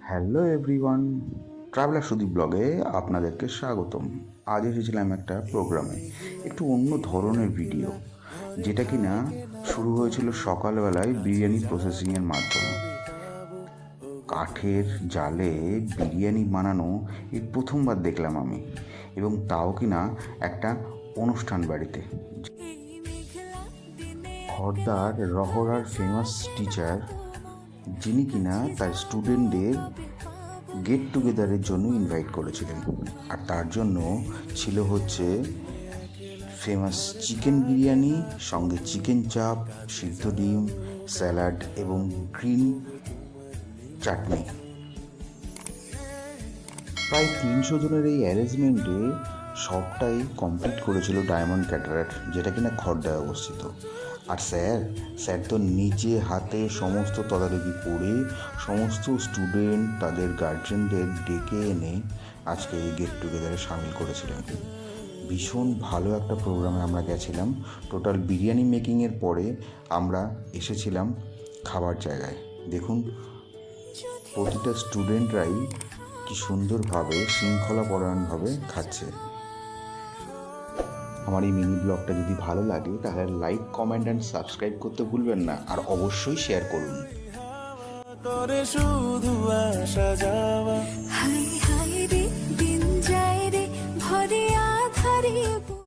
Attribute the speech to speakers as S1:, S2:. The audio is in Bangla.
S1: হ্যালো এভরিওয়ান ট্রাভেলার সুদীপ ব্লগে আপনাদেরকে স্বাগতম। আজ এসেছিলাম একটা প্রোগ্রামে একটু অন্য ধরনের ভিডিও যেটা কি না শুরু হয়েছিল সকালবেলায় বিরিয়ানি প্রসেসিংয়ের মাধ্যমে। কাঠের জালে বিরিয়ানি বানানো এই প্রথমবার দেখলাম আমি এবং তাও কি না একটা অনুষ্ঠান বাড়িতে। খর্দার রহরার ফেমাস টিচার যিনি কিনা তার স্টুডেন্টদের গেট টুগেদারের জন্য ইনভাইট করেছিলেন। আর তার জন্য ছিল হচ্ছে ফেমাস চিকেন বিরিয়ানি, সঙ্গে চিকেন চাপ সিদ্ধ ডিম স্যালাড এবং গ্রিন চাটনি প্রায় তিনশো জনের এই অ্যারেঞ্জমেন্টে সবটাই কমপ্লিট করেছিল ডায়মন্ড ক্যাটারার যেটা কিনা খর্দায় অবস্থিত। আর স্যার স্যার তো নিজে হাতে সমস্ত তদারকি করে সমস্ত স্টুডেন্ট তাদের গার্জেনদের ডেকে এনে আজকে এই গেট টুগেদারে সামিল করেছিলেন। ভীষণ ভালো একটা প্রোগ্রামে আমরা গেছিলাম। টোটাল বিরিয়ানি মেকিংয়ের পরে আমরা এসেছিলাম খাবার জায়গায়। দেখুন, প্রতিটা স্টুডেন্টরাই কি সুন্দরভাবে, শৃঙ্খলাপরায়ণভাবে খাচ্ছে। আমার এই মিনি ব্লগটা যদি ভালো লাগে তাহলে লাইক কমেন্ট অ্যান্ড সাবস্ক্রাইব করতে ভুলবেন না। আর অবশ্যই শেয়ার করুন।
S2: করে শুধু আসা যাওয়া।
S3: হাই হাই রে দিন যায় রে ভরে আধারে